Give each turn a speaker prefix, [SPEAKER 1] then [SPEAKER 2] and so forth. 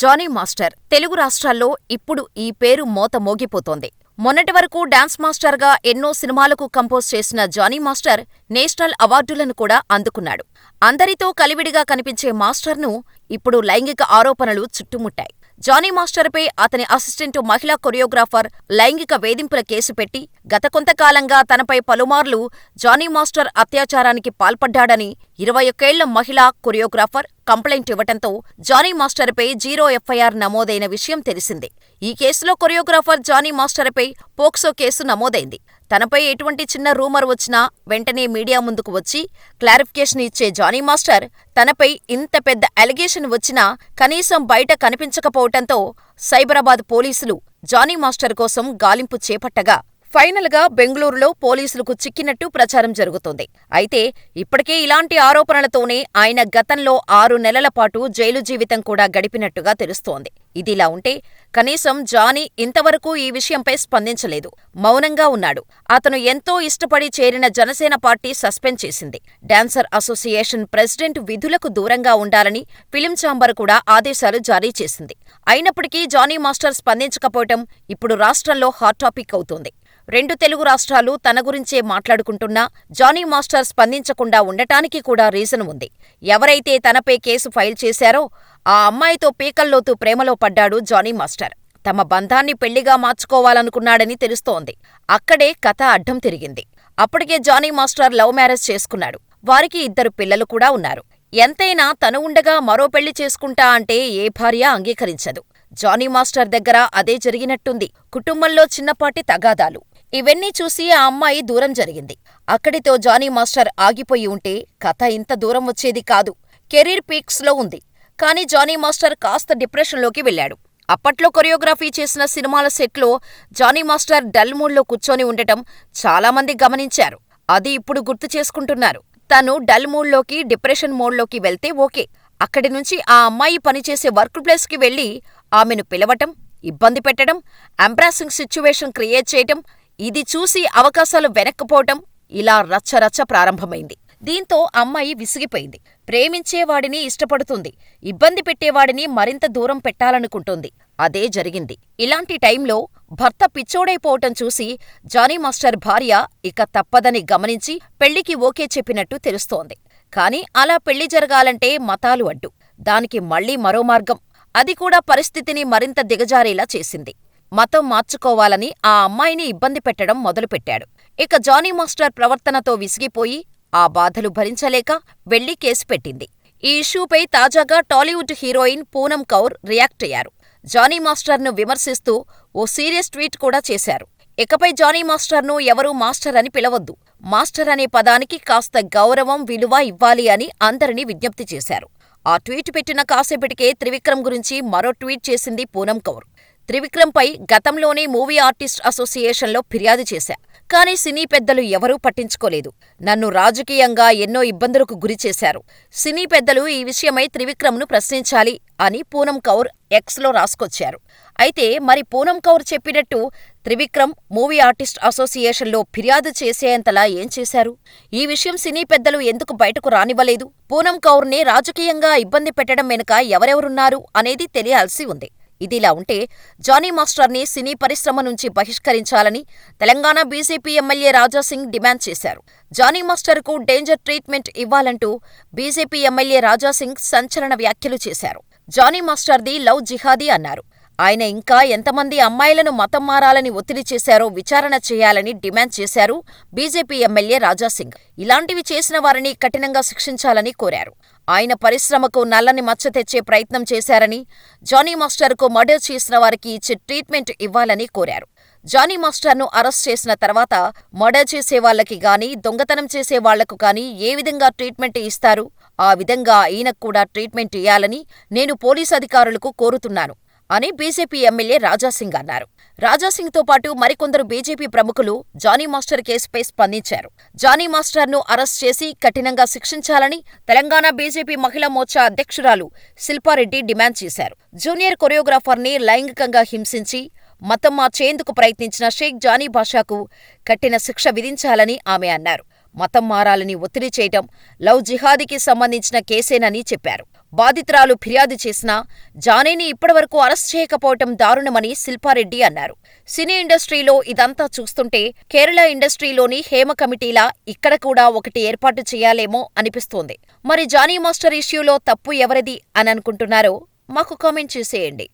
[SPEAKER 1] Johnny master Telugu రాష్ట్రాల్లో ఇప్పుడు ఈ పేరు మోత మోగిపోతోంది. మొన్నటి వరకు డాన్స్ మాస్టర్గా ఎన్నో సినిమాలకు కంపోజ్ చేసిన జానీ మాస్టర్ నేషనల్ అవార్డులను కూడా అందుకున్నాడు. అందరితో కలివిడిగా కనిపించే మాస్టర్ను ఇప్పుడు లైంగిక ఆరోపణలు చుట్టుముట్టాయి. జానీ మాస్టర్పై అతని అసిస్టెంట్ మహిళా కొరియోగ్రాఫర్ లైంగిక వేధింపుల కేసు పెట్టి గత కొంతకాలంగా తనపై పలుమార్లు జానీ మాస్టర్ అత్యాచారానికి పాల్పడ్డాడని ఇరవై ఒక్కేళ్ళ మహిళా కొరియోగ్రాఫర్ కంప్లైంట్ ఇవ్వటంతో జానీ మాస్టర్పై జీరో ఎఫ్ఐఆర్ నమోదైన విషయం తెలిసిందే. ఈ కేసులో కొరియోగ్రాఫర్ జానీ మాస్టర్పై పోక్సో కేసు నమోదైంది. తనపై ఎటువంటి చిన్న రూమర్ వచ్చినా వెంటనే మీడియా ముందుకు వచ్చి క్లారిఫికేషన్ ఇచ్చే జానీ మాస్టర్ తనపై ఇంత పెద్ద అలిగేషన్ వచ్చినా కనీసం బయట కనిపించకపోవటంతో సైబరాబాద్ పోలీసులు జానీ మాస్టర్ కోసం గాలింపు చేపట్టగా. ఫైనల్గా బెంగళూరులో పోలీసులకు చిక్కినట్టు ప్రచారం జరుగుతోంది. అయితే ఇప్పటికే ఇలాంటి ఆరోపణలతోనే ఆయన గతంలో ఆరు నెలల పాటు జైలు జీవితం కూడా గడిపినట్టుగా తెలుస్తోంది. ఇదిలా ఉంటే కనీసం జానీ ఇంతవరకు ఈ విషయంపై స్పందించలేదు. మౌనంగా ఉన్నాడు. అతను ఎంతో ఇష్టపడి చేరిన జనసేన పార్టీ సస్పెండ్ చేసింది. డాన్సర్ అసోసియేషన్ ప్రెసిడెంట్ విధులకు దూరంగా ఉండాలని ఫిలిం ఛాంబర్ కూడా ఆదేశాలు జారీ చేసింది. అయినప్పటికీ జానీ మాస్టర్ స్పందించకపోవటం ఇప్పుడు రాష్ట్రంలో హాట్ టాపిక్ అవుతోంది. రెండు తెలుగు రాష్ట్రాలు తన గురించే మాట్లాడుకుంటున్నా జానీ మాస్టర్ స్పందించకుండా ఉండటానికి కూడా రీజన్ ఉంది. ఎవరైతే తనపై కేసు ఫైల్ చేశారో ఆ అమ్మాయితో పీకల్లోతు ప్రేమలో పడ్డాడు జానీ మాస్టర్. తమ బంధాన్ని పెళ్ళిగా మార్చుకోవాలనుకున్నాడని తెలుస్తోంది. అక్కడే కథ అడ్డం తిరిగింది. అప్పటికే జానీ మాస్టర్ లవ్ మ్యారేజ్ చేసుకున్నాడు. వారికి ఇద్దరు పిల్లలు కూడా ఉన్నారు. ఎంతైనా తను ఉండగా మరో పెళ్ళి చేసుకుంటా అంటే ఏ భార్య అంగీకరించదు. జానీ మాస్టర్ దగ్గర అదే జరిగినట్టుంది. కుటుంబంలో చిన్నపాటి తగాదాలు. ఇవన్నీ చూసి ఆ అమ్మాయి దూరం జరిగింది. అక్కడితో జానీ మాస్టర్ ఆగిపోయి ఉంటే కథ ఇంత దూరం వచ్చేది కాదు. కెరీర్ పీక్స్లో ఉంది. కానీ జానీ మాస్టర్ కాస్త డిప్రెషన్లోకి వెళ్ళాడు. అప్పట్లో కొరియోగ్రఫీ చేసిన సినిమాల సెట్లో జానీ మాస్టర్ డల్ మూడ్లో కూర్చొని ఉండటం చాలామంది గమనించారు. అది ఇప్పుడు గుర్తు చేసుకుంటున్నారు. తను డల్ మూడ్లోకి డిప్రెషన్ మోడ్లోకి వెళ్తే ఓకే. అక్కడి నుంచి ఆ అమ్మాయి పనిచేసే వర్క్ ప్లేస్కి వెళ్ళి ఆమెను పిలవటం, ఇబ్బంది పెట్టడం, ఎంబ్రాసింగ్ సిచ్యువేషన్ క్రియేట్ చేయటం, ఇది చూసి అవకాశాలు వెనక్కిపోవటం ఇలా రచ్చరచ్చ ప్రారంభమైంది. దీంతో అమ్మాయి విసిగిపోయింది. ప్రేమించేవాడిని ఇష్టపడుతుంది. ఇబ్బంది పెట్టేవాడిని మరింత దూరం పెట్టాలనుకుంటుంది అదే జరిగింది. ఇలాంటి టైంలో భర్త పిచ్చోడైపోవటం చూసి జానీ మాస్టర్ భార్య ఇక తప్పదని గమనించి పెళ్ళికి ఓకే చెప్పినట్టు తెలుస్తోంది. కాని అలా పెళ్ళి జరగాలంటే మతాలు అడ్డు. దానికి మళ్ళీ మరో మార్గం. అది కూడా పరిస్థితిని మరింత దిగజారేలా చేసింది. మతం మార్చుకోవాలని ఆ అమ్మాయిని ఇబ్బంది పెట్టడం మొదలుపెట్టాడు. ఇక జానీ మాస్టర్ ప్రవర్తనతో విసిగిపోయి ఆ బాధలు భరించలేక వెళ్ళి కేసు పెట్టింది. ఈ ఇష్యూపై తాజాగా Tollywood heroine Poonam Kaur react అయ్యారు. జానీ మాస్టర్ను విమర్శిస్తూ ఓ సీరియస్ ట్వీట్ కూడా చేశారు. ఇకపై జానీ మాస్టర్ను ఎవరూ మాస్టర్ అని పిలవొద్దు. మాస్టర్ అనే పదానికి కాస్త గౌరవం, విలువ ఇవ్వాలి అని అందరినీ విజ్ఞప్తి చేశారు. ఆ ట్వీట్ పెట్టిన కాసేపటికే త్రివిక్రమ్ గురించి మరో ట్వీట్ చేసింది పూనమ్ కౌర్. త్రివిక్రమ్పై గతంలోనే మూవీ ఆర్టిస్ట్ అసోసియేషన్లో ఫిర్యాదు చేశా. కానీ సినీ పెద్దలు ఎవరూ పట్టించుకోలేదు. నన్ను రాజకీయంగా ఎన్నో ఇబ్బందులకు గురిచేశారు. సినీ పెద్దలు ఈ విషయమై త్రివిక్రమ్ను ప్రశ్నించాలి అని పూనం కౌర్ ఎక్స్లో రాసుకొచ్చారు. అయితే మరి పూనం కౌర్ చెప్పినట్టు త్రివిక్రమ్ మూవీ ఆర్టిస్ట్ అసోసియేషన్లో ఫిర్యాదు చేసేంతలా ఏం చేశారు? ఈ విషయం సినీ పెద్దలు ఎందుకు బయటకు రానివ్వలేదు? పూనం కౌర్ని రాజకీయంగా ఇబ్బంది పెట్టడం వెనుక ఎవరెవరున్నారు అనేది తెలియాల్సి ఉంది. ఇదిలా ఉంటే జానీ మాస్టర్ని సినీ పరిశ్రమ నుంచి బహిష్కరించాలని Telangana BJP MLA Rajasingh demand చేశారు. జానీ మాస్టర్కు డేంజర్ ట్రీట్మెంట్ ఇవ్వాలంటూ బీజేపీ ఎమ్మెల్యే రాజాసింగ్ సంచలన వ్యాఖ్యలు చేశారు. జానీ మాస్టర్ది లవ్ జిహాదీ అన్నారు. ఆయన ఇంకా ఎంతమంది అమ్మాయిలను మతం మారాలని ఒత్తిడి చేశారో విచారణ చేయాలని డిమాండ్ చేశారు బీజేపీ ఎమ్మెల్యే రాజాసింగ్. ఇలాంటివి చేసిన వారిని కఠినంగా శిక్షించాలని కోరారు. ఆయన పరిశ్రమకు నల్లని మచ్చ తెచ్చే ప్రయత్నం చేశారని, జానీ మాస్టర్కు మర్డర్ చేసిన వారికి ఇచ్చే ట్రీట్మెంట్ ఇవ్వాలని కోరారు. జానీ మాస్టర్ను అరెస్ట్ చేసిన తర్వాత మర్డర్ చేసేవాళ్ళకి గాని దొంగతనం చేసేవాళ్ళకు గాని ఏ విధంగా ట్రీట్మెంట్ ఇస్తారు? ఆ విధంగా ఈయనకు కూడా ట్రీట్మెంట్ ఇయ్యాలని నేను పోలీసు అధికారులకు కోరుతున్నాను అని బీజేపీ ఎమ్మెల్యే రాజాసింగ్ అన్నారు. రాజాసింగ్తో పాటు మరికొందరు బీజేపీ ప్రముఖులు జానీ మాస్టర్ కేసుపై స్పందించారు. జానీ మాస్టర్ను అరెస్ట్ చేసి కఠినంగా శిక్షించాలని తెలంగాణ బీజేపీ మహిళా మోర్చా అధ్యక్షురాలు శిల్పారెడ్డి డిమాండ్ చేశారు. జూనియర్ కొరియోగ్రాఫర్ని లైంగికంగా హింసించి మతం మార్చేందుకు ప్రయత్నించిన షేక్ జానీ భాషాకు కఠిన శిక్ష విధించాలని ఆమె అన్నారు. మతం మారాలని ఒత్తిడి చేయటం లవ్ జిహాదీకి సంబంధించిన కేసేనని చెప్పారు. బాధితురాలు ఫిర్యాదు చేసినా జానీని ఇప్పటివరకు అరెస్ట్ చేయకపోవటం దారుణమని శిల్పారెడ్డి అన్నారు. సినీ ఇండస్ట్రీలో ఇదంతా చూస్తుంటే కేరళ ఇండస్ట్రీలోని హేమ కమిటీలా ఇక్కడ కూడా ఒకటి ఏర్పాటు చేయాలేమో అనిపిస్తోంది. మరి జానీ మాస్టర్ ఇష్యూలో తప్పు ఎవరిది అని అనుకుంటున్నారో మాకు కామెంట్ చేసేయండి.